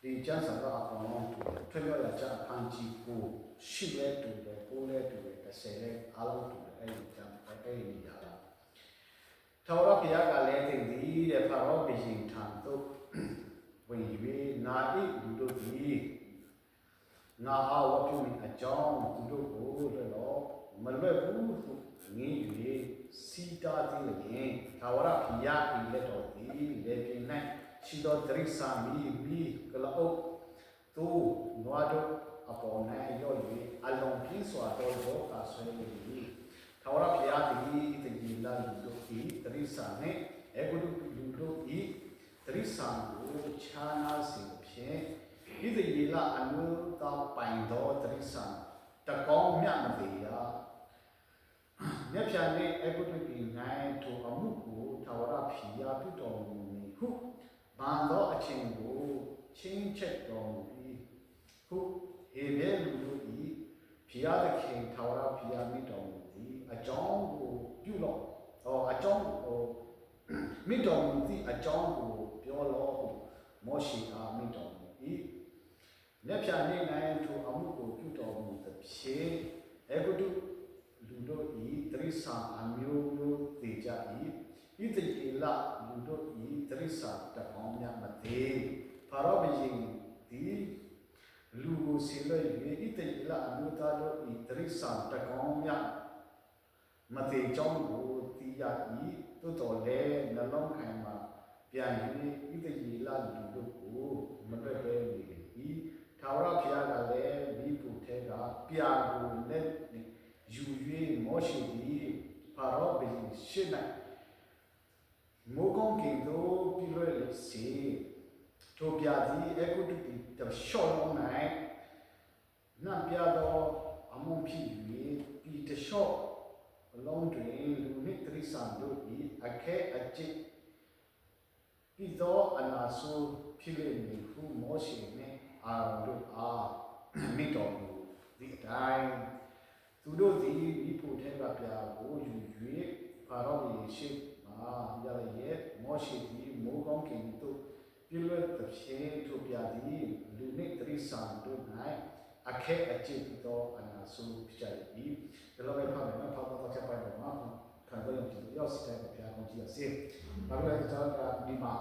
ဒီကျမ်းစာကအကောင်လုံးတူတယ်ထွေပြောရကြအခန်းကြီးကိုရှိလဲတူတယ်ကိုလဲတူတယ်30လဲအားလုံးတူတယ်အဲ့ဒီကျမ်းအဲ့ဒီနေရာကထာဝရဘုရားကလည်းသိသည်တဲ့ဖာရောဘုရင်ထံသို့ဝင်၍နာဤလူတို့သည်ငါအားဝတ်ပြုမည်အကြောင်းသူတို့ကိုလည်းတော့မလွတ်ဘူးဟုငင်း၍စီတာသည်လည်းထာဝရဘုရားဤလက်တော်သည်လေပြင်း၌ ရှိသောတရိษာမီမီကလအုပ်သူနွားတို့အပေါ်၌ရော့၍အလုံးပြင်းစွာတော်သောကာဆွဲနေသည်ထာဝရဘုရားသည်တည်လာလူတို့သည်တရိษာနှင့်အေဂုတုလူတို့၏တရိษာကိုခြားနာစေဖြင့်ဣသရေလအနုသာပိုင်သောတရိษာတကောင်းမြတ်မသေးရာမြတ်ဖြာနှင့်အေဂုတုပြည်၌ထိုအမှုကိုထာဝရဘုရားပြုတော်မူမည်ဟု ဗန်သောအချင်းကိုချင်းချက်တော်မူ၏ဟုဟေဘဲလူတို့၏ဘုရားသခင်ထာဝရဘုရားမိတော်မူသည်အကြောင်းကိုပြုလော့ဟောအကြောင်းဟောမိတော်မူသည့်အကြောင်းကိုပြောလော့ဟုမောရှိအားမိတော်မူ၏လက်ဖြာနေနိုင်ထိုအမှုကိုပြုတော်မူသဖြင့်အေဂုတုလူတို့၏တရိษာအမျိုးမျိုးသေကြ၏ ဣတိကေလလူတို့၏တရိษာတပေါင်းများမသေးဖာရောဘုရင်သည်လူကိုဆေလွှဲ၍ဣတိကေလအမျိုးသားတို့၏တရိษာတကောင်းများမသေးကြောင်းကိုသိရ၏သို့တော်လည်းနှလုံးခိုင်မှာပြန်၍ဣတိကေလလူတို့ကိုမလွတ်ဘဲနေ၏ထာဝရဘုရားကလည်းမိဖို့ထဲကပြာကိုလက်နှင့်ယူ၍မောရှိသည်ဖာရောဘုရင်ရှေ့၌ မိုးကောင်းကင်သို့ပြလွှဲလေစေထိုပြာသည်အကုတုတိတရှော့လုံး၌နတ်ပြသောအမုန်းဖြစ်၍ဒီတရှော့အလုံးတွင်လူနှင့်တရိษံတို့၏အခဲအကျစ်ပြီးသောအနာဆိုးဖြစ်လေမည်ဟုမောရှိနှင့်အာရုံတို့အားမိတော်မူသည့်အတိုင်းသူတို့သည်မိဖို့ထဲကပြာကိုယူ၍ဖာရောဘုရ င်ရှိမှရလျက်မောရှိသည်မိုးကောင်းကင်သို့ပြည့်လွတ်သဖြင့်ထိုပြာသည်လူနှင့်တရိษံတို့၌အခဲအကျစ်ပြီးသောအနာဆိုးဖြစ်ကြ၏ဒီလိုပဲဖတ်မယ်နော်ဖတ်တော့ချက်ပိုက်တော့မှာခံတော့ရင်ဒီရောက်စတဲ့ပြာကိုကြည့်ရစေဘာလို့လဲကျွန်တော်ကဒီမှာ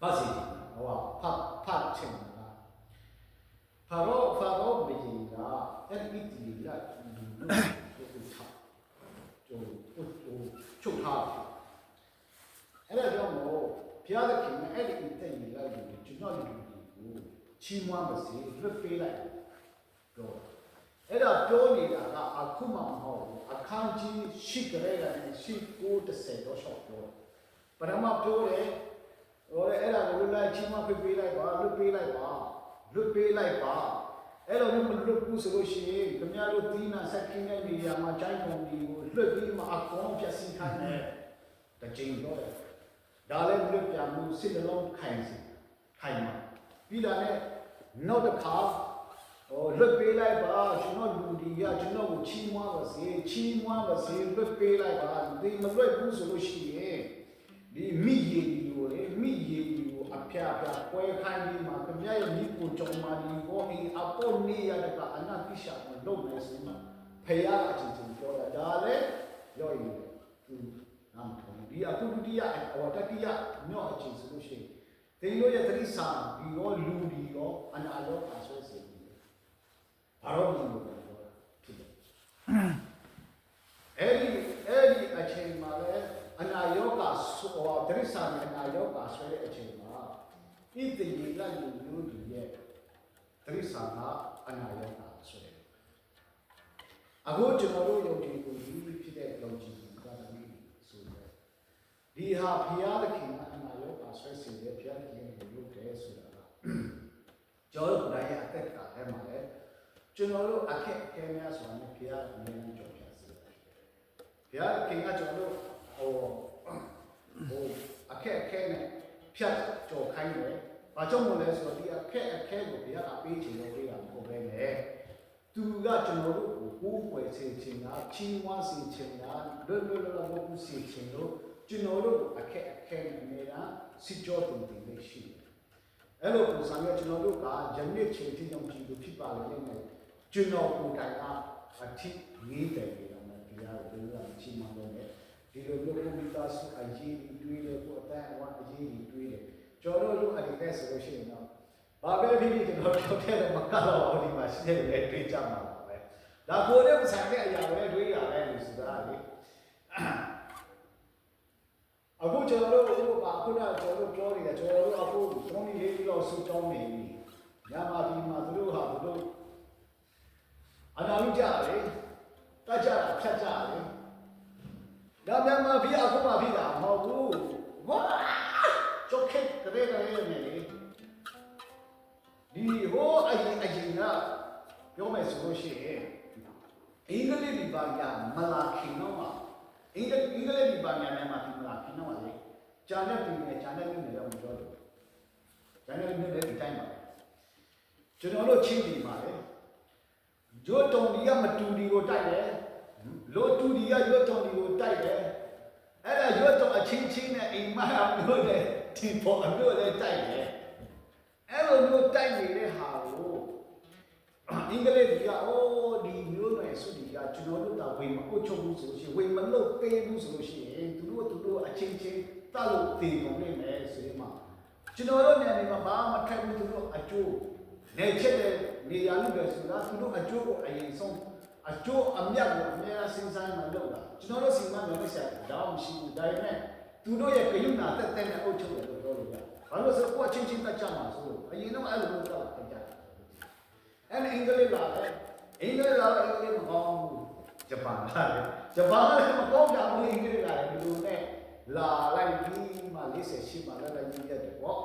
ပါစီဟောဖတ်ဖတ်ချင်တာဖာရောဖာရောဘုရင်ကအဲ့ဒီဒီလာလူတို့ကိုချကျိုးကျိုးချုပ်ထားတယ်အဲ့ဒါကြောင့်မို့ဘုရားသခင်အဲ့ဒီတဲ့ကြီးလာလူကျွန်တော်လူကို ချီးမွမ်းပါစေလွတ်ပေးလိုက်တော့အဲ့ဒါပြောနေတာကအခုမှမဟုတ်ဘူးအခန်းကြီးရှိကြတဲ့ကနေရှိ930တော့ရှောက်ပြောပရမပြောတယ်ဟောလေအဲ့ဒါကိုလိုက်ချီးမွမ်းပေးပေးလိုက်ပါလွတ်ပေးလိုက်ပါလွတ်ပေးလိုက်ပါအဲ့တော့မလွတ်ဘူးဆိုလို့ရှိရင်ခင်ဗျားတို့သီးနာဆက်ခင်းတဲ့နေရာမှာချိုင်းကုန်ဒီကိုလွတ်ပြီးမှအကောင်ပြစီခိုင်းတယ်တကြိမ်တော့တယ်ဒါလည်းလွတ်ပြမှုစစ်နှလုံးခိုင်စီခိုင်မှာပြီးတာနဲ့ နောက်တစ်ခါဟိုလွတ်ပေးလိုက်ပါကျွန်တော်လူဒီကကျွန်တော်ကိုချီးမွမ်းပါစေချီးမွမ်းပါစေလွတ်ပေးလိုက်ပါဒီမလွတ်ဘူးဆိုလို့ရှိရင်ဒီမိရည်ဒီကိုလေမိရည်ဒီကိုအဖျားဖျားကွဲခိုင်းပြီးမှခင်ဗျားရဲ့မိကိုကြုံမာဒီကိုအအပေါ်နေရတဲ့ကအနာတိရှာမလုပ်မယ်ဆိုမှဖယားအချင်းချင်းပြောတာဒါလည်းရောရည်သူနာမထုံးဒီအခုဒုတိယအဝတတိယမြော့အချင်းဆိုလို့ရှိရင် သင်တို့ရဲ့သတိစာဒီရောလူဒီရောအနာရောပါဆွဲစေပြီဘာလို့ဒီလိုပြောတာဖြစ်တယ်အဲ့ဒီအဲ့ဒီအချိန်မှာလည်းအနာယောဂဆိုသတိစာနဲ့အနာယောဂဆွဲတဲ့အချိန်မှာဣတိယလလူလူတွေရဲ့သတိစာကအနာယောဂဆွဲတယ်အခုကျွန်တော်တို့ယုံကြည်ကိုဒီဖြစ်တဲ့ယုံကြည်ကိုကတည်းကဆိုတယ် ဒီဟာဘုရားသခင်ကအနာယောဂဆွဲစေတယ်ဘုရားသခင်ကိုလုပ်တယ်ဆိုတာကကျောင်းတိုင်းရဲ့အသက်ကအဲ့မှာလေကျွန်တော်တို့အခက်အခဲများဆိုတာနဲ့ဘုရားအမြဲတမ်းကြော်ပြစေတယ်ဘုရားခင်ကကျွန်တော်တို့ဟိုဟိုအခက်အခဲနဲ့ဖြတ်ကြော်ခိုင်းတယ်ဘာကြောင့်မလဲဆိုတော့ဒီအခက်အခဲကိုဘုရားကပေးချင်လို့ပေးတာမဟုတ်ပဲနဲ့သူကကျွန်တော်တို့ကိုကိုးကွယ်စေချင်တာချီးမွမ်းစေချင်တာလွတ်လွတ်လပ်လပ်လုပ်စေချင်လို့ ကျွန်တော်တို့အခက်အခဲနဲ့အများစစ်ကြောတင်တင်လေးရှိတယ်အဲ့လိုပုံစံမျိုးကျွန်တော်တို့ကယနေ့ချိန်ထိကြောင့်ကြည့်လို့ဖြစ်ပါလိမ့်မယ်ကျွန်တော်ကိုယ်တိုင်ကအထီးရေးတယ်ပြီးတော့မှဒီဟာကိုပြောရမှချိန်မှတော့လေဒီလိုမျိုးကွန်ပျူတာစုအရေးတွေးတယ်ကိုအတန်းအဝအရေးတွေးတယ်ကျွန်တော်တို့အဲ့ဒီနဲ့ဆိုလို့ရှိရင်တော့ဘာပဲဖြစ်ဖြစ်ကျွန်တော်ပြောတဲ့မကတော့ဒီမှာရှိတဲ့လေတွေးကြမှာပါပဲဒါကိုယ်နဲ့မဆိုင်တဲ့အရာတွေတွေးရတယ်လို့ဆိုတာလေ အခုကျွန်တော်တို့ဥပမာအခုနကကျွန်တော်တို့ပြောနေတယ်ကျွန်တော်တို့အခုသုံးနည်းလေးလောက်ဆူတောင်းနေပြီညမာဒီမှာသူတို့ဟာသူတို့အနာလူကြတယ်တတ်ကြတာဖြတ်ကြတယ်ဒါမှမဖြစ်အခုမှဖြစ်တာမဟုတ်ဘူးဝါချောက်ခက်တဲ့တဲ့နေလေဒီဟိုအရင်အရင်ကပြောမယ်ဆိုလို့ရှိရင်အင်္ဂလိပ်ဒီပါရမလာခင်တော့မှာ အင်္ဂလိပ်အင်္ဂလိပ်ဒီပါညာမှာပြင်လာပြင်တော့လေဂျာနဲ့ပြင်နေဂျာနဲ့ပြင်နေတော့မပြောတော့ဂျာနဲ့ပြင်နေဒီတိုင်းပါကျွန်တော်တို့ချင်းဒီမှာလေဂျိုတုံဒီကမတူဒီကိုတိုက်တယ်လိုတူဒီကရွတ်တုံဒီကိုတိုက်တယ်အဲ့ဒါရွတ်တုံအချင်းချင်းနဲ့အိမ်မအမျိုးနဲ့ဒီပေါ်အမျိုးနဲ့တိုက်တယ်အဲ့လိုမျိုးတိုက်နေတဲ့ဟာကို အင်္ဂလိပ်ကအိုးဒီမျိုးနဲ့ဆိုဒီကကျွန်တော်တို့ကဝေမအုတ်ချုပ်ဘူးဆိုရှင်ဝေမလို့ပေးဘူးဆိုရှင်သူတို့သူတို့အချင်းချင်းတတ်လို့တည်ကုန်နေမယ်ဆိုရင်မှကျွန်တော်တို့နေရာမှာဘာမှထက်ဘူးသူတို့အကျိုးနေချက်တဲ့နေရာလူတွေဆိုတာသူတို့အကျိုးကိုအရင်ဆုံးအကျိုးအမြတ်ကိုအများစဉ်းစားမှလုပ်တာကျွန်တော်တို့စီမံလုပ်ဆက်တော့မရှိဘူးဒါပေမဲ့သူတို့ရဲ့ဂယုဏတက်တဲ့နဲ့အုတ်ချုပ်တယ်လို့ပြောလို့ရတယ်ဘာလို့ဆိုကိုအချင်းချင်းတက်ကြမှာဆိုလို့အရင်တော့အဲ့လိုလုပ်တော့ကြတယ် အဲ့အင်္ဂလိပ်လာတယ်အင်္ဂလိပ်လာအင်္ဂလိပ်မကောင်းဘူးဂျပန်လာတယ်ဂျပန်လည်းမကောင်းကြဘူးအင်္ဂလိပ်လာတယ်ဒီလိုနဲ့လာလိုက်ပြီးမှ48မှလည်းလည်းကြီးရတယ်ပေါ့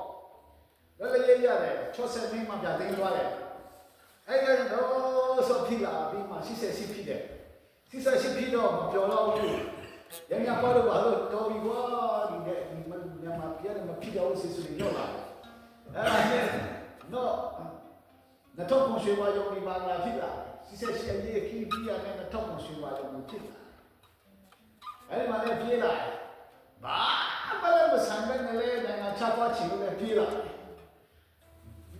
လည်းလည်းရတယ်60မိနစ်မှပြသိမ်းသွားတယ်အဲ့ကတော့ဆိုဖြစ်လာပြီးမှ88ဖြစ်တယ်88ဖြစ်တော့မပြောတော့ဘူးရန်ရပါတော့ဘာလို့တော်ပြီကွာဒီနဲ့ဒီမမြန်မာပြည်နဲ့မဖြစ်တော့စစ်စစ်ညော့လာအဲ့ဒါနဲ့တော့ နတော့ကိုရွှေဝါရုံဒီပါလာဖြစ်လာ88အရေးခီးပြီးရတဲ့နတော့ကိုရွှေဝါရုံဖြစ်လာအဲ့ဒီမှာလည်းပြေးလာဘာမှလည်းမဆန်တဲ့နဲ့လည်းနိုင်ငံချသွားချင်လို့လည်းပြေးလာ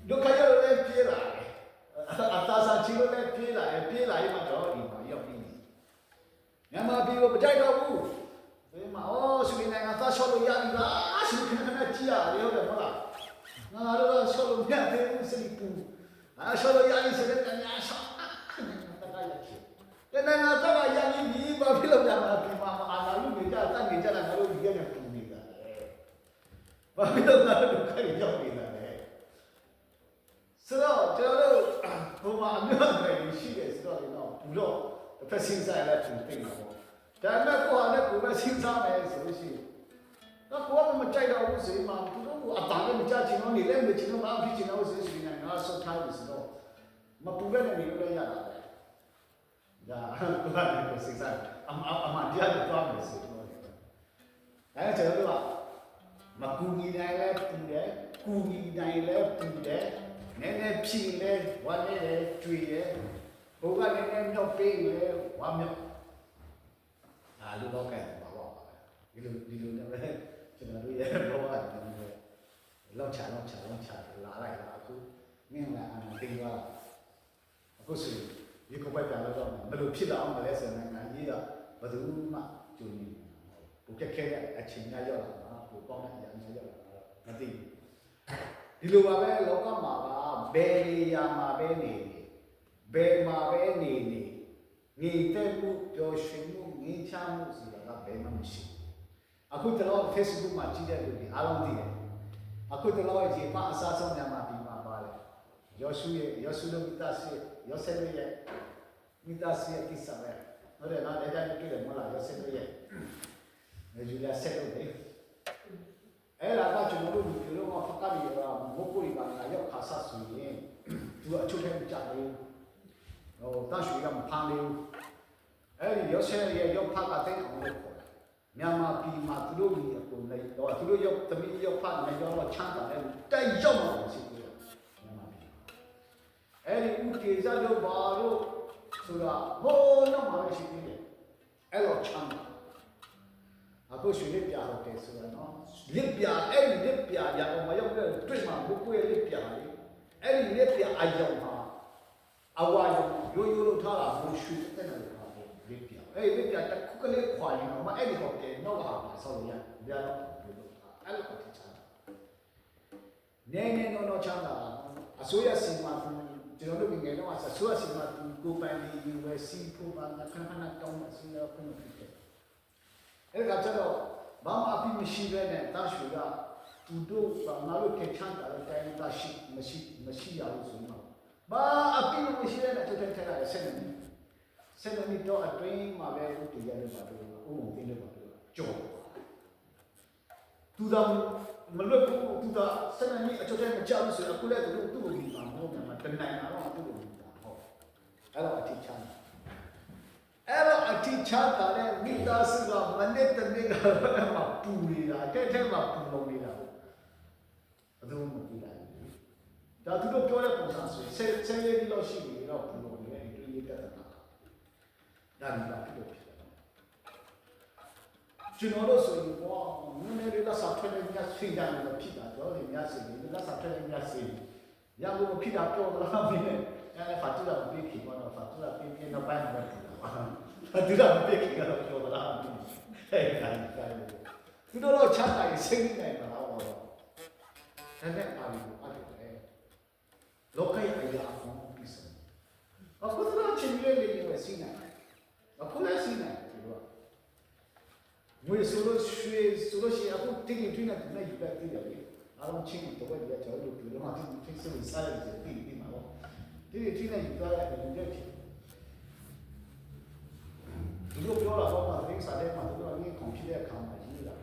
ဒုက္ခရလည်းပြေးလာအတားစားချင်လို့လည်းပြေးလာပြေးလာရင်တော့ဒီမှာရောက်ပြီးမြန်မာပြည်ကိုမကြိုက်တော့ဘူးဒီမှာအော်ဆွေနိုင်ငံသားရှော့လို့ရပြီလားဆွေခဏခဏကြည့်ရတယ်ဟုတ်တယ်မဟုတ်လားငါတို့ကရှော့လို့မရသေးဘူးစိတ်ပူ အာရှော့လို့ရပြီဆိုတဲ့ညာရှော့တကယ်ရချင်တဲ့နိုင်ငံသားကရပြီဒီဘာဖြစ်လို့မြန်မာပြည်မှာအာဏာလူတွေကြတတ်နေကြတာငါတို့ဒီကနေ့ပူနေတာလေဘာဖြစ်လို့ငါတို့ဒုက္ခရောက်နေတာလဲဆိုတော့ကျွန်တော်တို့ဟိုမှာအမျိုးအနွယ်ရှိတယ်ဆိုတော့တော့ ဘူးတော့တစ်ဖက်စဉ်းစားရတဲ့သူသိမှာပေါ့ဒါပေမဲ့ကိုယ်ကလည်းကိုယ်ပဲစဉ်းစားမယ်ဆိုလို့ရှိရင်တော့ကိုယ်ကမကြိုက်တော့ဘူးဆိုရင်မှသူတို့ကအတားလည်းမကြချင်တော့နေလည်းမချင်တော့ဘာဖြစ်ချင်တော့ဆိုရင်ငါဆော့ထားလို့ဆိုတော့မပူပဲနေလို့လည်းရတာပဲဒါကိုယ်ကလည်းကိုယ်စဉ်းစားအမအမတရားတော့သွားမယ်ဆိုတော့အဲကျွန်တော်တို့ကမကူညီနိုင်လဲပူတယ်ကူညီနိုင်လဲပူတယ်နည်းနည်းဖြည်လဲဝမ်းနေတယ်ကြွေတယ်ဘိုးကလည်းနည်းမြောက်ပေးလဲဝမ်းမြောက်အာလူတော့ကဲပါပါဒီလိုဒီလိုနဲ့ပဲကျွန်တော်တို့ရဲ့ဘောကကျွန်တော်တို့လောက်ချလောက်ချလောက်ချလာလိုက်တာအခု မင်းကအမှန်တင်းသွားအခုဆိုဒီကပိုက်ပြန်လို့တော့ဘယ်လိုဖြစ်လာအောင်မလဲဆိုရင်နိုင်ငံကြီးကဘယ်သူမှကြုံနေဘူးဘုကခဲတဲ့အချိန်ကရောက်လာတာဘုကောင်းတဲ့အရာမျိုးရောက်လာတာမသိဘူးဒီလိုပါပဲလောကမှာကဘယ်နေရာမှာပဲနေနေဘယ်မှာပဲနေနေငြိမ်သက်မှုပျော်ရွှင်မှုငြိမ်းချမ်းမှုဆိုတာကဘယ်မှမရှိဘူးအခုတော့ Facebook မှာကြည့်တဲ့လူတွေအားလုံးသိတယ်အခုတော့ဒီမှာအစားဆုံးမြန်မာပြည်မှာပါတယ် ယောရှုရဲ့ယောရှုလိုမိသားစုယောဆက်ရဲ့မိသားစုရဲ့ကိစ္စပဲဟုတ်တယ်နော်ဒါကြည့်တယ်မလားယောဆက်ရဲ့နေဂျူလီယာဆက်လို့လေအဲ့ဒါကကျွန်တော်တို့ဒီလိုကဖက်ကရီကမဟုတ်ဘူးပါလားရောက်ခါဆဆူရင်သူအချုပ်ထဲမကြဘူးဟိုတရှိကမဖမ်းဘူးအဲ့ဒီယောဆက်ရဲ့ရောက်ဖက်ကတဲ့အောင်လို့ခေါ်တယ်မြန်မာပြည်မှာသူတို့ကြီးအကုန်လိုက်တော့သူတို့ရောက်သမီးရောက်ဖက်နေတော့ချမ်းသာတယ်တိုက်ရောက်မှာရှိတယ်မြန်မာပြည် အဲ့ဒီဥကေဇာတို့ဘာလို့ဆိုတာဟိုးတော့မှာရှိသေးတယ်အဲ့တော့ချမ်းသာအအခုရွှေလစ်ပြဟုတ်တယ်ဆိုတာနော်လစ်ပြအဲ့ဒီလစ်ပြရအောင်မရောက်တဲ့တွေ့မှာဘုကွေလစ်ပြလေအဲ့ဒီလစ်ပြအယောင်မှာအဝါယောရိုးရိုးလို့ထားတာဘုရွှေတဲ့တယ်ဟာလစ်ပြအဲ့ဒီလစ်ပြတစ်ခုကလေးခွာရင်တော့မအဲ့ဒီဟုတ်တယ်နောက်ကဟာဆောက်ရရတော့ဘယ်လိုအဲ့လိုတိချာနေနေတော့တော့ချမ်းသာအစိုးရစီမံ ကျွန်တော်တို့ငယ်တော့အစိုးရစီမံကိုပိုင်ဒီ USC ပုံမှန်ခဏခဏတောင်းစီရခုဖြစ်တယ်အဲ့ဒါကျတော့ဘာမှအပြစ်မရှိပဲနဲ့တာရှူကသူတို့ငါတို့ကချမ်းသာတဲ့တိုင်းတာရှိမရှိမရှိရလို့ဆိုတော့ဘာအပြစ်မရှိတဲ့နဲ့ထုတ်ထည့်ထားတဲ့ဆက်နေဆက်နေတော့အတွင်းမှာပဲဥတည်ရတယ်ပါတော့ဥုံသိလို့ပါတော့ကြော်သူတော်မလွတ်ဘူးသူတော်ဆက်နေအချုပ်ထဲမကြောက်ဆိုတော့အခုလည်းသူတို့သူ့ကိုဒီမှာမဟုတ်ဘူးမှာ တနိုင်တာတော့သူ့ကိုဒီမှာဟုတ်အဲ့တော့အထီးချမ်းအဲ့တော့အထီးချမ်းတာနဲ့မိသားစုကမနေ့တနေ့ကမှပူနေတာတဲ့တဲ့မှာပူလုံးနေတာဘယ်သူမှမကြည့်လိုက်ဘူးဒါသူတို့ပြောတဲ့ပုံစံဆိုရင်ဆယ်ဆယ်လေးလောက်ရှိနေတော့ပူလုံးနေတဲ့ဒီလေးပြတ်တာဒါဒီပါဖြစ်လို့ဖြစ်တယ်ကျွန်တော်တို့ဆိုရင်ဘောနည်းနည်းလေးလက်စားထွက်နေညဆွေးကြတယ်ဖြစ်တာတော့လေညဆွေးနေလက်စားထွက်နေညဆွေးရလို့ဖြစ်တာပြောတော့မင်းနဲ့အဲ့ဖာတူလာပေးခင်တော့ဖာတူလာပေးပြီးတော့ပိုင်းမှာဖြစ်တာ ဖာတူလာပေးခင်တော့ပြောတော့လားအဲ့ဒါကိုသူတို့တော့ချမ်းသာရေးစိတ်နေမှာတော့ဒါနဲ့ပါလို့အဲ့ဒါလောကရဲ့အရာအကုန်ပြီးစအခုတော့ချင်းလေးလေးနဲ့စီးနေအခုလည်းစီးနေတယ်သူကငွေဆိုလို့ရွှေဆိုလို့ရှိရင်အခု တင်းတင်းတွင်းနဲ့ယူလိုက်သေးတယ်လေအားလုံးချင်းတော့ဘယ်ကြောက်လို့ပြောတော့မှသူဖိစိတ်စားရတယ်ပြီးပြီးမှာပေါ့တင်းတင်းတွင်းနဲ့ယူသွားရတယ်လူတွေဖြစ်ဒီလိုပြောတာတော့မှတင်းစားတဲ့မှာသူတို့ကဒီကွန်ပျူတာအခါမှာရေးတာ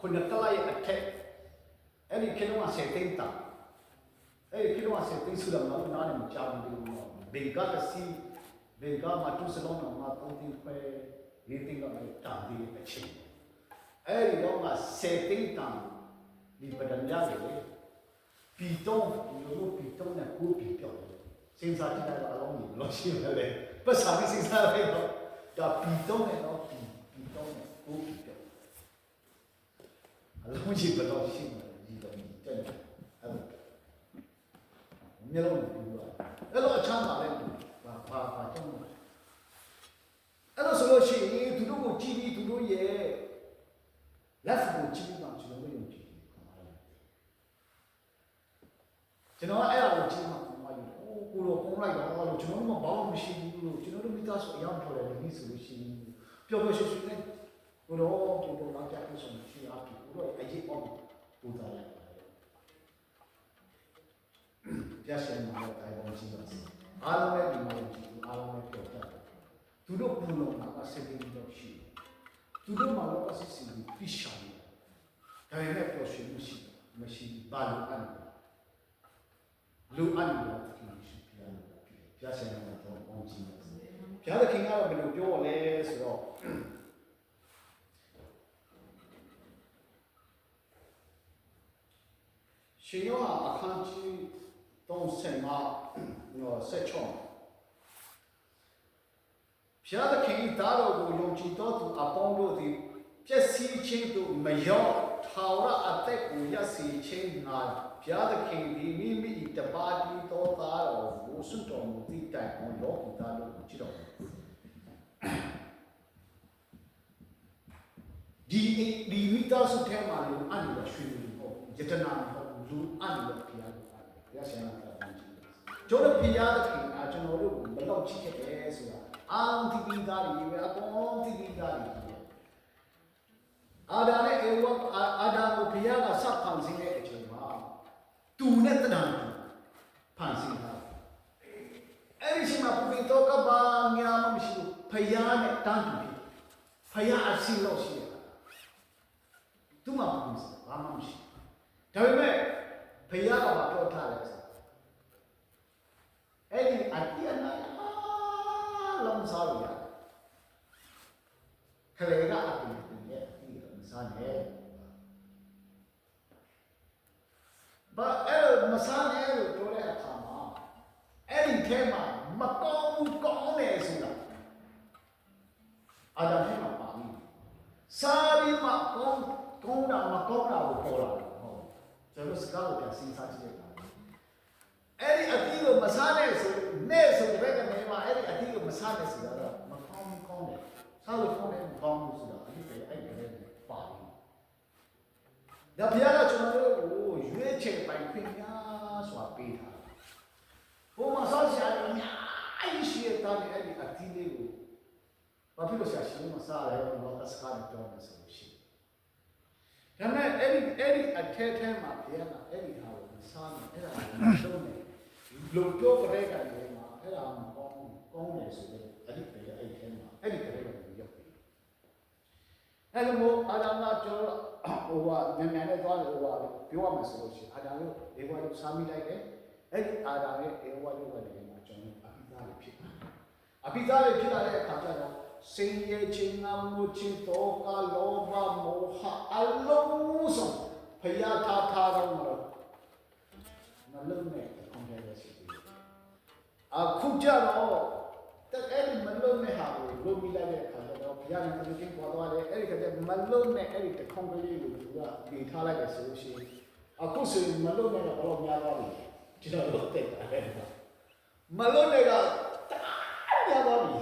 ခုနကလိုက်အထက်အဲ့ဒီကလုံးကစေတိန်တာအဲ့ဒီကလုံးကစေတိန်ဆိုတော့ငါတို့နားနဲ့မကြောက်ဘူးဘေကတစီဘေကမှာသူစလုံးတော့ငါတုံးတင်ခွဲရေးတင်တော့တာဒီအချင်းအဲ့ဒီတော့ကစေတိန်တန် ဒီပဒံရတယ်ပီတုံးဒီလိုပီတုံးနဲ့ကိုပီပြောင်းစဉ်းစားကြည့်လိုက်တော့အလုံးကြီးလို့ရှိရလေပတ်စာပြီးစဉ်းစားလိုက်တော့ဒါပီတုံးနဲ့တော့ပီပီတုံးနဲ့ကိုပီပြောင်းအလုံးကြီးဘယ်တော့ရှိမှာဒီတော့တဲ့အဲ့မျိုးလုံးပြူတာအဲ့လိုအချမ်းသာလဲဘာဘာဘာကြောင့်လဲအဲ့လိုဆိုလို့ရှိရင်သူတို့ကိုကြည့်ပြီးသူတို့ရဲ့လက်ကိုကြည့်ပြီးမှကျွန်တော်တို့ယုံကြည်တယ်ခေါ်ပါတယ် ကျွန်တော်အဲ့ဒါကိုကြည့်မှခေါ်ပါယူအိုးကိုတော့ပုံလိုက်တော့လို့ကျွန်တော်တို့မဘောင်းမရှိဘူးလို့ကျွန်တော်တို့မိသားစုအယောင်ထော်တယ်ဒီဆိုလို့ရှိရင်ပျော်ပျော်ရွှင်ရွှင်နဲ့ကိုတော့ကိုတော့လောက်ကြလို့ဆိုရှိအားဖြင့်ကိုတော့အရေးပေါ့ပူတာလိုက်ပါတယ်ပြရှင်မှာတော့တိုင်ပေါ်ကြည့်ပါစေအားလုံးလည်းဒီမှာကြည့်အားလုံးလည်းပျော်တတ်တယ်သူတို့ပူလုံးတာကစိတ်ကြီးတော့ရှိတယ်သူတို့မှာတော့အစစ်စစ်ပြီးပြရှောင်တယ်ဒါပေမဲ့ပျော်ရွှင်မှုရှိတယ်မရှိဘာလို့အဲ့လူ အပ်လို့ဒီရှိပြရတယ်ပြရှင်မှာတော့ပေါင်းကြည့်ပါစေဘုရားသခင်ကတော့ဘယ်လိုပြောလဲဆိုတော့ရှင်ယောဟာအခန်းကြီး35နော်ဆက်ချောင်းဘုရားသခင်၏သားတော်ကိုယုံကြည်သောသူအပေါင်းတို့သည်ပျက်စီးခြင်းသို့မရောက်ထာဝရအသက်ကိုရစေခြင်းငါ ဘုရားသခင်သည်မိမိ၏တပါးတီသောသားတော်ကိုစွန့်တော်မူသည့်တိုင်အောင်လောကီသားတို့ကိုကြည့်တော်မူဒီဒီမိသားစုထဲမှာလူအပ်လို့ရွှေလူပေါ့ယတနာမဟုတ်ဘူးလူအပ်လို့ဘုရားကိုအပ်တယ်ဘုရားရှင်ကပြောကြည့်ကျွန်တော်ဘုရားသခင်ကကျွန်တော်တို့ကိုဘယ်လောက်ချစ်ခဲ့တယ်ဆိုတာအာတိပိသားတွေပဲအကုန်တိပိသားတွေပဲအာဒါနဲ့အေဝအာဒါကိုဘုရားကစဖန်ဆင်းတဲ့အချိန်မှာ သူနဲ့တဏှာဖန်ဆင်းတာအဲ့ဒီချိန်မှာပူပင်တော့ကဘာညာမရှိဘူးဘုရားနဲ့တန်းတူဖြစ်ဘုရားအစီလို့ရှိတယ်သူမှမဟုတ်ဘူးဘာမှမရှိဒါပေမဲ့ဘုရားကပြောထားတယ်အဲ့ဒီအတိအနာလုံးစားလို့ရတယ်ခလေကအတူတူရဲ့ဒီမစားနဲ့ ဘာအဲ့မစားနဲ့လို့ပြောတဲ့အခါမှာအဲ့ဒီထဲမှာမကောင်းဘူးကောင်းတယ်ဆိုတာအာဒမ်ထဲမှာပါပြီစားပြီးမှကောင်းကောင်းတာမကောင်းတာကိုပေါ်လာတယ်ဟုတ်ကျွန်တော်စကားကိုပြန်စဉ်းစားကြည့်ရတာအဲ့ဒီအတီးကိုမစားနဲ့ဆိုနဲ့ဆိုတဲ့ကနေမှာအဲ့ဒီအတီးကိုမစားနဲ့ဆိုတော့မကောင်းကောင်းတယ်စားလို့ကောင်းတယ်မကောင်းဘူးဆိုတော့အဲ့ဒီအဲ့ဒီလည်းပါဘူးဒါဘုရားကကျွန်တော်တို့ကိုရွေး ချယ်ပိုင်ခွင့်များစွာပေးထားတယ်ဘုမဆောက်ရှာအများကြီးရှိတဲ့အဲ့ဒီအတီးလေးကိုဘာဖြစ်လို့ဆရာရှင်မစားလဲဘာသစကားပြောနေဆိုလို့ရှိရင်ဒါပေမဲ့အဲ့ဒီအဲ့ဒီအထဲထဲမှာဘုရားကအဲ့ဒီဟာကိုမစားနဲ့အဲ့ဒါကိုမလုပ်နဲ့လုံပြောကြတဲ့ကလေးမှာအဲ့ဒါမကောင်းဘူးကောင်းတယ်ဆိုတော့အဲ့ဒီပဲအဲ့ဒီထဲမှာအဲ့ဒီကလေးကိုရောက်ပြီ အဲ့လိုမျိုးအာဒမ်ကကျွန်တော်ဟိုဟာညံ့ညံ့နဲ့သွားလို့ဟိုဟာပြောရမှာဆိုလို့ရှိရင်အာဒမ်ကိုဒေဝါကိုစားမိလိုက်တယ်အဲ့ဒီအာဒမ်ရဲ့ဒေဝါလို့ကတည်းကမှာကျွန်တော်အပိသားလေးဖြစ်တယ်အပိသားလေးဖြစ်လာတဲ့အခါကျတော့စင်ရဲ့ချင်းငါမှုချင်းတော့ကလောဘမောဟအလုံးစုံဖယားထားထားတော့မလို့မလုံးနဲ့ကွန်ပျူတာရှိတယ်အခုကြတော့တက်အဲ့ဒီမလုံးနဲ့ဟာကိုလုံးမိလိုက်တဲ့အခါ ကျတော့ဘုရားနဲ့သူချင်းပေါ်သွားတယ်အဲ့ဒီခါကျမလုံးနဲ့အဲ့ဒီတခုံကလေးကိုသူကပြေထားလိုက်တယ်ဆိုလို့ရှိရင်အခုဆိုရင်မလုံးနဲ့တော့ဘယ်လိုများသွားပြီကျွန်တော်တို့တက်တာလေမလုံးနဲ့ကတအားများသွားပြီ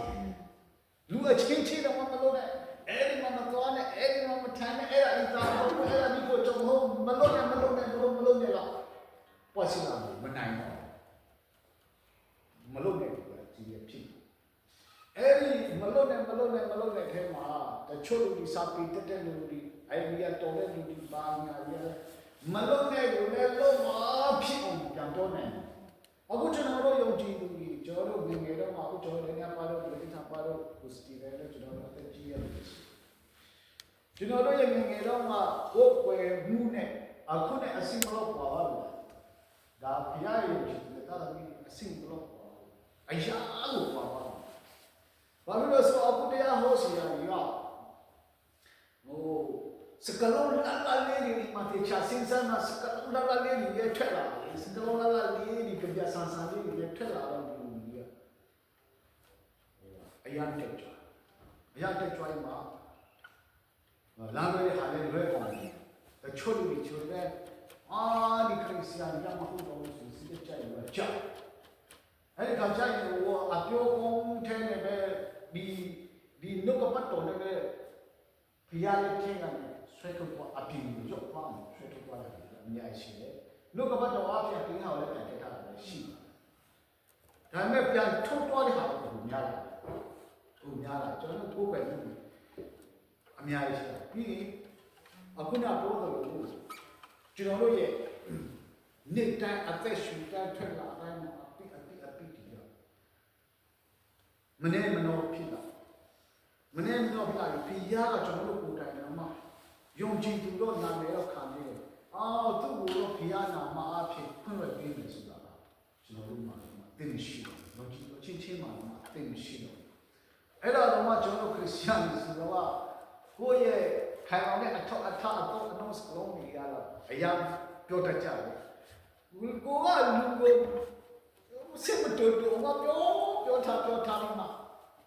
လူအချင်းချင်းတော့မလို့နဲ့အဲ့ဒီမှာမသွားနဲ့အဲ့ဒီမှာမထိုင်နဲ့အဲ့ဒါအသာတော့အဲ့ဒါဒီကိုကျွန်တော်မလို့နဲ့မလို့နဲ့မလို့မလို့နဲ့တော့ပွားစီလာမနိုင်တော့မလို့နဲ့ဒီရဖြစ် အဲ့ဒီမလို့နဲ့မလို့နဲ့မလို့နဲ့ထဲမှာတချို့လူဒီစာပေတက်တဲ့လူဒီအိုင်ဒီယာတော်တဲ့လူဒီပါညာရမလို့နဲ့ကိုလည်းလုံးမဖြစ်အောင်ပြန်တော့နိုင်အခုကျွန်တော်တို့ယုံကြည်သူကြီးကျွန်တော်တို့ငယ်ငယ်တော့မှအခုကျွန်တော်လည်းပါတော့ဒီထားပါတော့ကိုစတီဗယ်လည်းကျွန်တော်တို့အသက်ကြီးရတယ်ကျွန်တော်တို့ရဲ့ငယ်ငယ်တော့မှကိုယ်ွယ်မှုနဲ့အခုနဲ့အစိမလို့ပါပါလို့ဒါဖျားရုံရှိတယ်တာမီအစိမလို့ပါအရာလို့ပါ ပါဘာလို့လဲဆိုအခုတရားဟောစီရရဟိုစကလုံးလာလာလေးဒီမှာတေချာစင်စမ်းမှာစကလုံးလာလာလေးတွေထွက်လာတယ်စကလုံးလာလာလေးဒီကြပြဆန်းဆန်းလေးတွေထွက်လာတော့ဒီလူကြီးကအရန်တက်ကြွအရန်တက်ကြွမှာလာရတဲ့ဟာလေးလွဲကုန်တယ်တချို့လူတွေချို့တဲ့အာဒီခရစ်ယာန်ကမဟုတ်တော့ဘူးစစ်တဲ့ကြိုက်ရကြအဲ့ဒီကကြိုက်ရင်ဟိုအပြောကောင်းတဲ့နဲ့ပဲ ဒီဒီနှုတ်ကပတ်တော်နဲ့ပဲဖျားလေးချင်းကနေဆွဲထုတ်သွားအပြင်ကိုရောက်သွားတယ်ဆွဲထုတ်သွားတယ်အများကြီးရှိတယ်နှုတ်ကပတ်တော်အပြင်တင်းဟောလည်းပြန်တက်တာလည်းရှိတယ်ဒါပေမဲ့ပြန်ထုတ်သွားတဲ့ဟာကိုများလာကိုများလာကျွန်တော်ကိုယ်ပဲမှုအများကြီးရှိတယ်ပြီးရင်အခုနောက်ပြောတော့ကျွန်တော်တို့ရဲ့နေ့တိုင်းအသက်ရှူတိုင်းထွက်လာတိုင်းမှာအပိအပိအပိတည်ရ မနေ့မနောဖြစ်လာမနေ့မနောဖြစ်လာပြီးဖျားကကျွန်တော်တို့ကိုယ်တိုင်တော့မှယုံကြည်သူတို့နာမည်တော့ခံနေတယ်အာသူ့ကိုတော့ဖျားနာမအဖြစ်ဖွင့်ရပေးမယ်ဆိုတာကကျွန်တော်တို့မှာသိမရှိဘူးယုံကြည်အချင်းချင်းမှာသိမရှိတော့အဲ့တော့တော့ကျွန်တော်တို့ခရစ်ယာန်ဆိုတော့ကိုယ့်ရဲ့ခိုင်အောင်တဲ့အထောက်အထားအတော့အနောစလုံးတွေရလာအရာပြောတတ်ကြတယ်ကိုကလူကို စစ်မတူတူမပြောပြောထားပြောထားမှ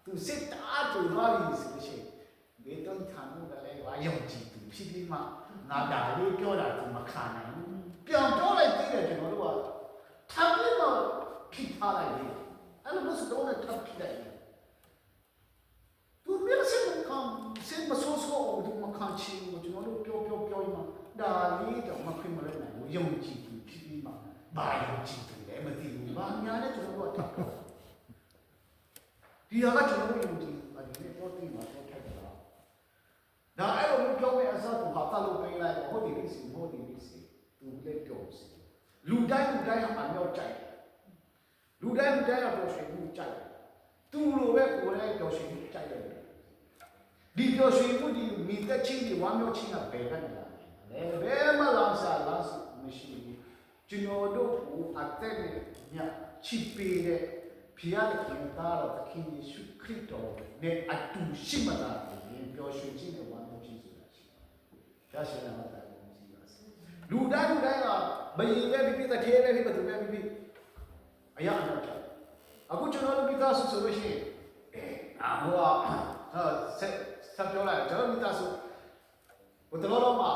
သူစစ်တာတူသွားပြီဆိုရှင်ဘေးတော့ခံမှုကလည်းဝါယုံကြည်သူဖြစ်ပြီးမှငါဒါလေးပြောတာသူမခံနိုင်ဘူးပြောင်းပြောလိုက်သေးတယ်ကျွန်တော်တို့ကထားပြီးမှဖြစ်ထားလိုက်တယ်အဲ့လိုမျိုးစတော့ထပ်ဖြစ်လိုက်တယ်သူမျက်စိမခံစိတ်မဆိုးဆိုးအောင်ဒီမခံချင်ဘူးကျွန်တော်တို့ပြောပြောပြောမှဒါလေးတော့မဖြစ်မလဲနိုင်ဘူးယုံကြည်သူဖြစ်ပြီးမှ ဘာယုံကြည်သူလဲမသိဘူးဘာညာနဲ့ကျွန်တော်တို့ကထပ်ပြောဒီဟာကကျွန်တော်တို့ယုံကြည်အဒီနဲ့တော့သိမှာတော့ထပ်တာဒါအဲ့လိုမျိုးပြောမယ့်အစားကဟာတလို့ပေးလိုက်ဟိုဒီစီဟိုဒီစီသူလက်ပြောစီလူတိုင်းလူတိုင်းအမြောက်ကြိုက်လူတိုင်းလူတိုင်းတော့ရှင်မှုကြိုက်သူလိုပဲကိုယ်လည်းပြောရှင်မှုကြိုက်တယ်ဒီပြောရှင်မှုဒီမိသက်ချင်းဒီဝမ်းမြောက်ချင်းကဘယ်ကနေလာလဲဘယ်မှလာစားလာမရှိဘူး ကျွန်တော်တို့ကိုအသက်နဲ့ညချစ်ပေးတဲ့ဖျားတဲ့ခင်သားတော်သခင်ယေရှုခရစ်တော်နဲ့အတူရှိမှသာရင်ပျော်ရွှင်ခြင်းနဲ့ဝမ်းမြောက်ခြင်းဆိုတာရှိတယ်။ဒါရှိတယ်မှာတာကိုကြည့်ပါစေ။လူတိုင်းလူတိုင်းကမရင်ပဲပြပြတထဲပဲပြပြသူပဲပြပြအရာအနောက်ကျ။အခုကျွန်တော်တို့မိသားစုဆိုလို့ရှိရင်အဲအဟိုဟာဆက်ဆက်ပြောလိုက်ကျွန်တော်မိသားစုဟိုတလောတော့မှ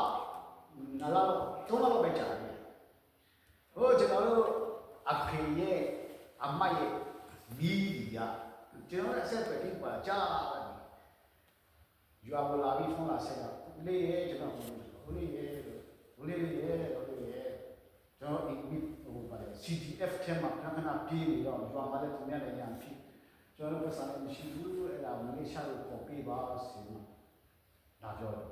နာလာတော့တော့ပဲကြာတယ် ဟိုကျွန်တော်တို့အဖေရဲ့အမရဲ့မိကြီးကကျွန်တော်အဆက်ပဲဒီပါကြာတယ်ရွာပေါ်လာပြီးဖုန်းလာဆက်တာဦးလေးရဲ့ကျွန်တော်ဦးလေးရဲ့ဦးလေးရဲ့ဦးလေးရဲ့ကျွန်တော်ဒီဟိုပါတယ် CTF ထဲမှာခဏခဏပြေးနေတော့ရွာမှာလည်းသူများလည်းရံဖြစ်ကျွန်တော်တို့ပတ်စံမရှိဘူးအဲ့ဒါမလေးရှားကိုပေါ်ပေးပါဆိုတော့ဒါပြောတယ်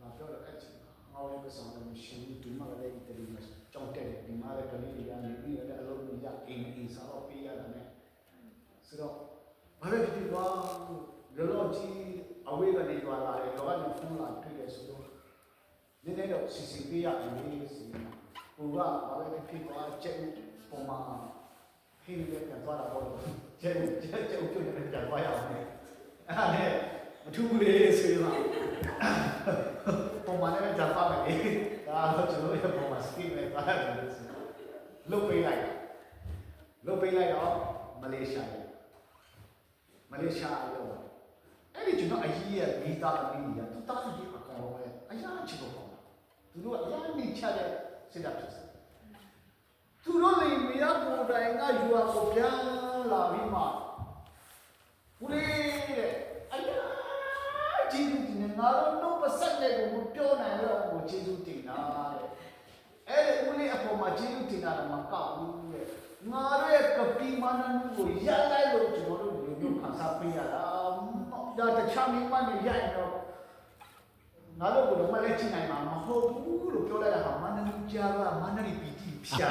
ဒါပြောတယ်အဲ့ချိန်မှာဟောလည်းပတ်စံမရှိဘူးဒီမှာလည်းတတိယကြောင်းတက်တယ်ဒီမှာလည်းကလေးတွေကနေပြီးလည်းအလုံး ကြီးရအိမ်အိမ်စားတော့ပေးရတယ်နဲ့ဆိုတော့ဘာပဲဖြစ်ဖြစ်ပါလောလောကြီးအဝေးကနေကြွာလာတယ်လောကနေဖုန်းလာတွေ့တယ်ဆိုတော့နည်းနည်းတော့စီစီပေးရအရေးစီကိုကဘာပဲဖြစ်ဖြစ်ပါချက်ပုံမှန်ဟင်းလေးပြန်သွားတာပေါ့ကျဲကျဲကျဲကျဲပြန်သွားရအောင်အဲ့ဒါနဲ့မထူးဘူးလေဆိုတော့ပုံမှန်လည်းကြာပါမယ်လေဒါတော့ကျွန်တော်ရဲ့ပုံမှန် speed နဲ့သွားရတယ်လို့ဆိုလုတ်ပေးလိုက် လုတ်ပေးလိုက်တော့မလေးရှားရဲ့မလေးရှားရောက်အဲ့ဒီကျွန်တော်အကြီးရဲ့မိသားအမီးကြီးကသူတားကြီးအကောင်ပဲအရာချစ်တော့ပေါ့သူတို့အရာမိချတဲ့စိတ်ဓာတ်ဖြစ်စသူတို့လေမိသားကိုယ်တိုင်ကယူအကိုပြန်လာပြီးမှဦးလေးတဲ့အရာကျေးဇူးတင်နေငါတို့တော့ပတ်ဆက်တဲ့ကိုမပြောနိုင်တော့ဘူးကျေးဇူးတင်တာတဲ့အဲ့ဒီဦးလေးအပေါ်မှာကျေးဇူးတင်တာတော့မကောက်ဘူးတဲ့ ငါတို့ရဲ့ကပီမနန်ကိုရလိုက်လို့ကျွန်တော်တို့ဒီလိုမျိုးခံစားပေးရတာဒါတခြားမိမနဲ့ရရင်တော့ငါတို့ကတော့မလဲချိနိုင်မှာမဟုတ်ဘူးလို့ပြောလိုက်တာဟာမန္တလေးကြားကမန္တလေးပီတိဖြာ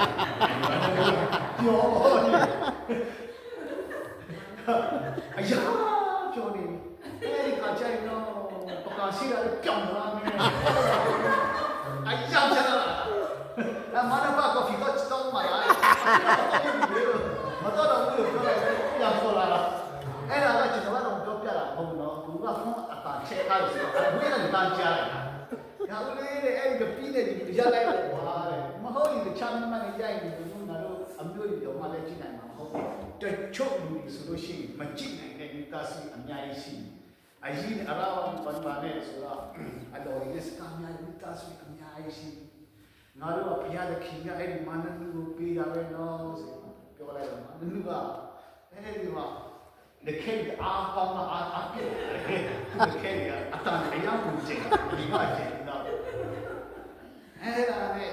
ပြောတယ်အရာပြောနေပြီအဲ့ဒီကကြိုင်တော့ပကာစီရပြောင်းလာမယ်အရာပြလာအမနဘာကော်ဖီတော့တောင်းမလား မတော်တော့ဘူးပြောလိုက်ပြန်ပေါ်လာတာအဲ့ဒါကကျွန်တော်ကတော့ပြောပြတာမဟုတ်တော့ဘူးကဖုန်းအတာချက်ထားလို့ဆိုတော့အဲ့ဒီကတန်းကြားလိုက်တာဒါဦးလေးတဲ့အဲ့ဒီကပြီးတဲ့ဒီရလိုက်တော့ဘာလဲမဟုတ်ရင်ချမ်းမနဲ့ရိုက်နေလို့ငါတို့အမျိုးကြီးတော့မလည်းကြည့်နိုင်မှာမဟုတ်ဘူးတချို့လူတွေဆိုလို့ရှိရင်မကြည့်နိုင်တဲ့မိသားစုအများကြီးရှိတယ်အရင်အရာဝန်ပန်ပါနဲ့ဆိုတော့အတော်ရစ်ကအများကြီးမိသားစုအများကြီးရှိ ငါတို့ကဘုရားသခင်ကအဲ့ဒီမာနလူကိုပေးတာပဲနော်ဆိုပြောလိုက်တော့မာနလူကအဲ့ဒီမှာလက်ခဲအားကောင်းအားအားပြည့်လက်ခဲကအတန်အရာကိုကျင်ဒီကကျင်တော့အဲ့ဒါနဲ့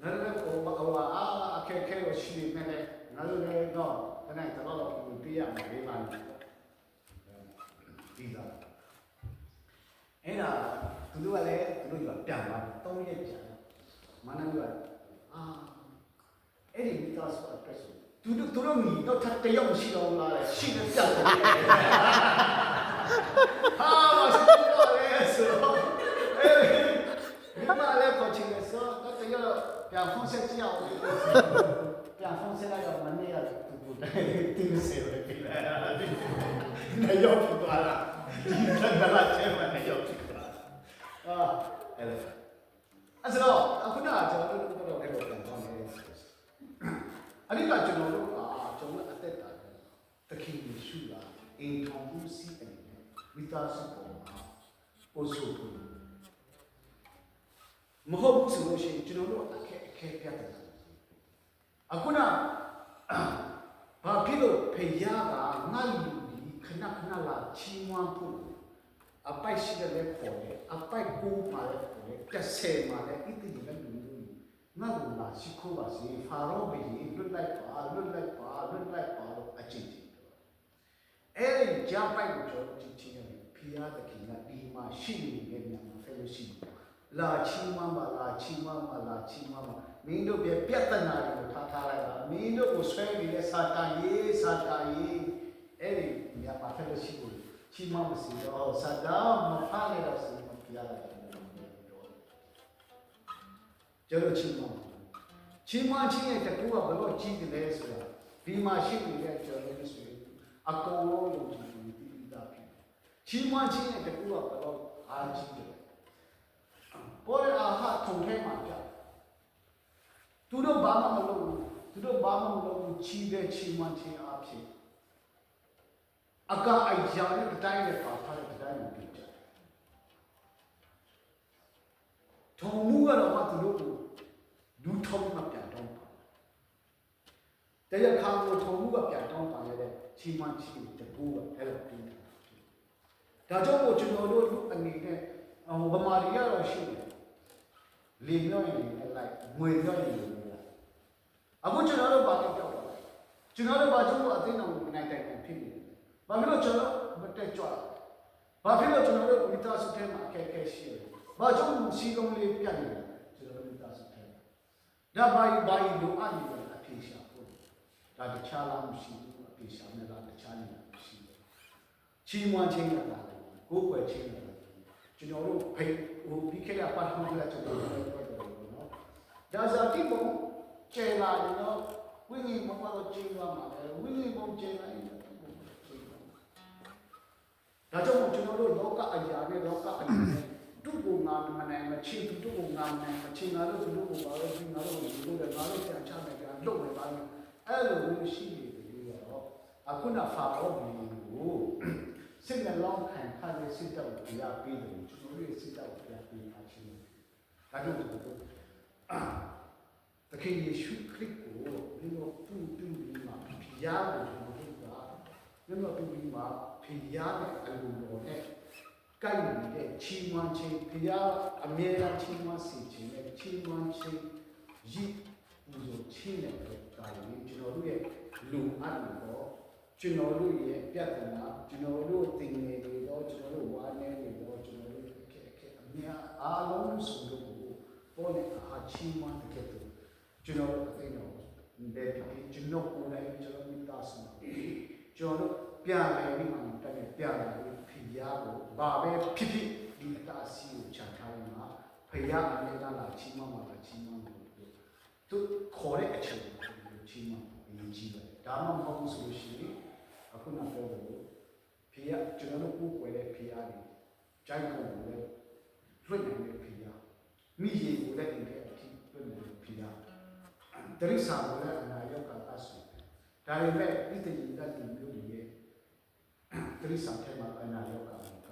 ငါတို့ကဘာကဘာအားအခက်ခဲလို့ရှိနေတယ်ငါတို့လည်းတော့တနေ့တော့တော့ပြရမယ်လေးပါဒီကအဲ့ဒါသူတို့ကလည်းသူတို့ကပြန်လာတော့ရက်ကြာမန က်ကအာအဲ့ဒီမိသားစုအတွက်ဆိုသူတို့သူတို့မီတော့တယောက်မရှိတော့လားရှိနေကြတယ်ဟာမရှိတော့လေဆိုအဲ့ဒီမလည်းပေါ်ချင်တယ်ဆိုတော့တယောက်ပြန်ဖုန်းဆက်ကြည့်အောင်ပြန်ဖုန်းဆက်လိုက်တော့မနေ့ကသူကတင်းစေတယ်ပြလာတယ်နေရောက် အာအဲ့ဒါအဲ့တော့အခုနကကျွန်တော်တို့တော့အဲ့လိုပြန်သွားမယ်အဓိကကျွန်တော်တို့ကကျွန်တော်အသက်တာတခင်ယေရှုကအိမ်ထောင်မှုစီးတယ်မိသားစုပေါ်မှာပို့ဆိုဖို့မဟုတ်ဘူးဆိုလို့ရှိရင်ကျွန်တော်တို့အခက်အခဲပြတ်တယ်အခုနဘာဖြစ်လို့ဖေရကငါ့လူကြီးခဏခဏလာချီးမွမ်းဖို့ အပိုက်ရှိတဲ့လက်ပေါ်တယ်အပိုက်ကိုးပါတဲ့ပေါ်တယ်ကဆယ်မှာလည်းဣတိဒီလည်းလူလူငါ့လူလာရှိခိုးပါစေဖာရောဘီလွတ်လိုက်ပါလွတ်လိုက်ပါလွတ်လိုက်ပါလို့အကြည့်ကြည့်တော့အဲ့ဒီကြားပိုက်ကိုကျွန်တော်ကြည့်ချင်းရတယ်ဖီးယားတခင်ကဒီမှာရှိနေတဲ့ညမှာဖယ်လို့ရှိတယ်လာချီးမွမ်းပါလာချီးမွမ်းပါလာချီးမွမ်းပါမင်းတို့ပြပြဿနာတွေကိုထားထားလိုက်ပါမင်းတို့ကိုဆွဲနေတဲ့စာတန်ရေးစာတန်ရေးအဲ့ဒီညမှာဖယ်လို့ရှိတယ် ချီးမွမ်းမစီတော့စာတန်မဖားနေတော့စီမပြရလိုက်တယ်ကျွန်တော်ချီးမွမ်းချီးမွမ်းခြင်းရဲ့တကူကဘယ်လိုကြီးတယ်လဲဆိုတာဒီမှာရှိနေတဲ့ကျွန်တော်တို့ဆိုရင်အကုန်လုံးလို့ကြည့်ပြီးပြီးသားဖြစ်ချီးမွမ်းခြင်းရဲ့တကူကဘယ်လိုအားကြီးတယ်ပေါ်ရအားဟာထုံထဲမှာကြာသူတို့ဘာမှမလုပ်ဘူးသူတို့ဘာမှမလုပ်ဘူးချီးတဲ့ချီးမွမ်းခြင်းအဖြစ် အကအရာနဲ့တိုင်းနဲ့ပါထားတဲ့တိုင်းကိုပြကြတယ်ထုံမှုကတော့မှသူတို့ကိုလူထုံးမှပြန်တော့ပါတရားခံကိုထုံမှုကပြန်တော့ပါရတဲ့ချီမန်ချီတကူကအဲ့လိုပြီးတယ်ဒါကြောင့်မို့ကျွန်တော်တို့အနေနဲ့ဟိုဗမာတွေကတော့ရှိတယ်လေပြောရင်လည်းလိုက်ငွေပြောရင်လည်းလိုက်အခုကျွန်တော်တို့ဘာလို့ပြောတာလဲကျွန်တော်တို့ဘာကြောင့်အသိဉာဏ်ကိုနိုင်တိုင်ဖြစ်နေလဲ ဘာဖြစ်လို့ကျွန်တော်မတက်ကြွဘာဖြစ်လို့ကျွန်တော်တို့မိသားစုထဲမှာအခက်အခဲရှိလဲဘာကြောင့်စီကုံးလေးပြတ်နေလဲကျွန်တော်တို့မိသားစုထဲမှာဒါဘာဘာလိုအပ်နေလဲအဖြေရှာဖို့ဒါတခြားလားမရှိဘူးအဖြေရှာနေလားတခြားနေလားမရှိဘူးချီးမွမ်းခြင်းကလားကိုယ်ွယ်ခြင်းကလားကျွန်တော်တို့ဖိဟိုပြီးခဲ့တဲ့ပတ်ထုံးကကျွန်တော်တို့ပြောတယ်နော်ဒါစားတိပုံကျေလာရင်တော့ဝိညာဉ်ဘုံကတော့ကျေသွားမှာလေဝိညာဉ်ဘုံကျေလာရင်တော့ကျေသွားမှာ ဒါကြောင့်ကျွန်တော်တို့လောကအရာနဲ့လောကအရာနဲ့သူ့ကိုငါမနိုင်မချင်းသူ့ကိုငါမနိုင်မချင်းငါတို့သူတို့ကိုပါလို့ဒီငါတို့ကိုဒီလိုလေငါတို့ပြန်ချမယ်ပြန်လုပ်မယ်ပါလို့အဲ့လိုမျိုးရှိနေတယ်တော့အခုနဖာရောဘီကိုစိတ်နှလုံးခံခါတဲ့စိတ်တော့ပြပေးတယ်ကျွန်တော်တို့ရဲ့စိတ်တော့ပြပေးပါချင်းဒါကြောင့်တခင်ယေရှုခရစ်ကိုဒီလိုပူတူပြီးမှဖျား တယ်ကျွန်တော်တို့ကဒီလိုပူပြီးမှဖျားတဲ့အလိုတော်နဲ့ကိုက်နေတဲ့ချီးမွမ်းခြင်းဖျားအမြဲတမ်းချီးမွမ်းစေခြင်းနဲ့ချီးမွမ်းခြင်းရည်ပူဇော်ခြင်းနဲ့တာရင်ကျွန်တော်တို့ရဲ့လူအပ်လို့တော့ကျွန်တော်တို့ရဲ့ပြဿနာကျွန်တော်တို့တင်နေတွေတော့ကျွန်တော်တို့ဝါနေနေတော့ကျွန်တော်တို့အခက်အခဲအများအားလုံးစုံလို့ပေါ်တဲ့အာချီးမွမ်းတဲ့ကဲ့သို့ကျွန်တော်တို့အသိတော်ဘယ်ဖြစ်ကျွန်တော်ကိုယ်တိုင်ကျွန်တော်မိသားစု ကျွန်တော်ပြန်လည်ပြီးမှတက်ပြန်လာပြီးဖျားကိုဘာပဲဖြစ်ဖြစ်ဒီအတားအဆီးကိုချထားရင်မှာဖျားအနေနဲ့လာချီးမွမ်းမှာချီးမွမ်းလို့သူခေါ်တဲ့အချိန်ကိုချီးမွမ်းအရေးကြီးတယ်ဒါမှမဟုတ်ဘူးဆိုလို့ရှိရင်အခုနောက်ပြောလို့ဖျားကျွန်တော်တို့ကိုယ်ွယ်တဲ့ဖျားတွေကြိုက်ကုန်တယ်လွတ်နေတဲ့ဖျားမိရေကိုလည်းတင်တဲ့အထိလွတ်နေတဲ့ဖျားတရိစ္ဆာန်ကိုလည်းအနာရောဂါအဆု ဒါပေမဲ့ဣတိယတတ်လူမျိုးတွေရဲ့တရိစ္ဆာန်ထဲမှာအနာရောဂါက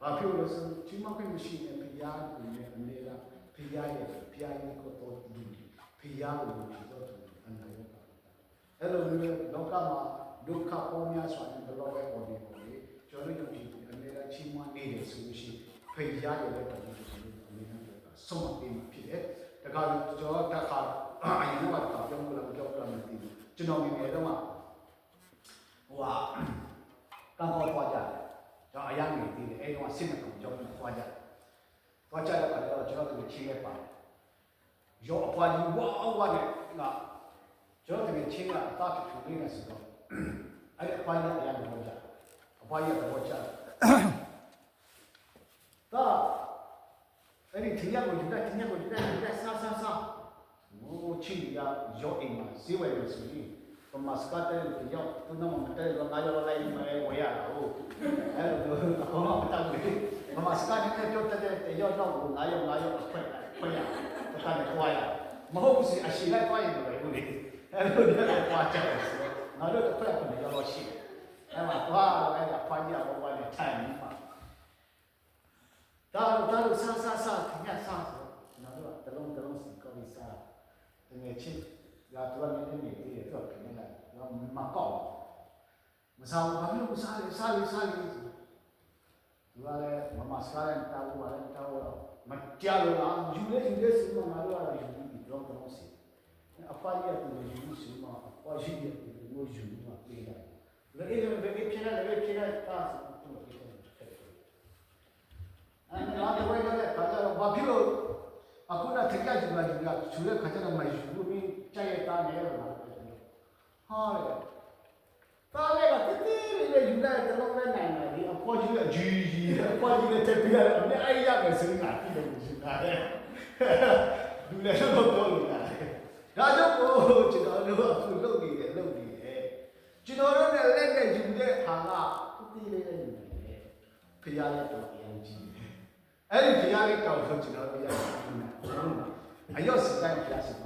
ဘာဖြစ်လို့လဲဆိုချိန်မခွင့်မရှိတဲ့ဖျားကိုလည်းအနေကဖျားရဲ့ဖျားရဲ့ကိုတော့ဒီဖျားကိုဖြစ်တော့အနာရောဂါအဲ့လိုမျိုးလောကမှာဒုက္ခပေါ်များစွာနဲ့ဘလောပဲပေါ်နေပေါ်လေကျွန်တော်တို့ဒီအနေကချိန်မနေတယ်ဆိုလို့ရှိရင်ဖျားရဲ့လည်းတော်တော်အနေနဲ့ဆုံးမပေးမှာဖြစ်တယ်တခါကျွန်တော်တက်ခါအရင်ကပြောလို့လည်းပြောလို့မသိဘူး ကျွန်တော်ငယ်ငယ်တော့ဟိုဟာကံပေါ်ပွားကြတယ်ကျွန်တော်အရင်နေသေးတယ်အဲ့တော့စစ်မကောင်ကြောင်းပွားကြတယ်ပွားကြတော့ကျွန်တော်တို့ချင်းရပါတယ်ရောအပွားကြီးဝါဝါနဲ့ငါကျွန်တော်တို့ချင်းကအတားထူလေးနေဆိုတော့အဲ့အပွားကြီးအရင်ပေါ်ကြအပွား မိုးချင်းရရောအိမ်မှာဈေးဝယ်လို့ဆိုရင်ပမစကတဲ့ကြောင့်သူတို့မတဲ့လောငါရောလိုက်မယ်ဝယ်ရတာဟုတ်အဲ့လိုအကောင်တော့မတောက်ဘူးပမစကတဲ့ကြောင့်တဲ့ရောတော့ငါရောငါရောအခွက်ခွက်ရတခါနဲ့ခွာရမဟုတ်ဘူးစီအရှိလိုက်သွားရင်လည်းဟုတ်လေအဲ့လိုနဲ့ခွာကြတယ်ဆိုတော့ငါတို့တစ်ဖက်ကနေရောရှိတယ်အဲ့မှာသွားအဲ့ဒါခွာကြဘောပါနဲ့ထိုင်နေမှာဒါတော့ဒါတော့ဆာဆာဆာခင်ဗျာဆာဆိုငါတို့ကတလုံးတလုံးစီကောပြီးစား တကယ်ချင်းဒါတော့နည်းနည်းနေသေးတယ်တော့ခင်ဗျာတော့မကောက်မစားဘူးဘာလို့မစားလဲစားလေစားလေဒီကလည်းမမစားရင်တောက်ရတယ်တောက်တော့မကြလို့လားယူလေယူ အဖွားရတဲ့ယူစီမအဖွားရှိတဲ့ကိုယူမှာပြေးတယ်လည်းအဲ့ဒါပဲဖြစ်နေတယ်ဖြစ်နေတာဆိုတော့ဖြစ်တယ်အဲ့ဒါတော့ဝိုင်းရတယ်ဘာလို့ဘာဖြစ်လို့အခုနထက်ကကြည့်လာကြည့်လာသူရဲ့ခါကျတော့မယူဘူးပြီးကြိုက်ရတာနေရောလားဟာလေတားလေကတတိလေးယူလိုက်တလုံးနဲ့နိုင်တယ်ဒီအဖေါ်ကြီးကဂျီဂျီအဖေါ်ကြီးနဲ့တက်ပြရတယ်အမေအဲ့ရမယ်ဆိုရင်ငါပြလို့ယူတာလေလူလည်းတော့တော့လို့ရတယ်ဒါကြောင့်ကိုကျွန်တော်တို့အခုလုပ်နေတယ်လုပ်နေတယ်ကျွန်တော်တို့နဲ့လက်နဲ့ယူတဲ့ဟာကတတိလေးနဲ့ယူတယ်ခရရတော့အရင်ကြီးတယ်အဲ့ဒီခရလေးတောက်ဆိုကျွန်တော်တို့ရအရော့စတိုင်း ပြစီမှာ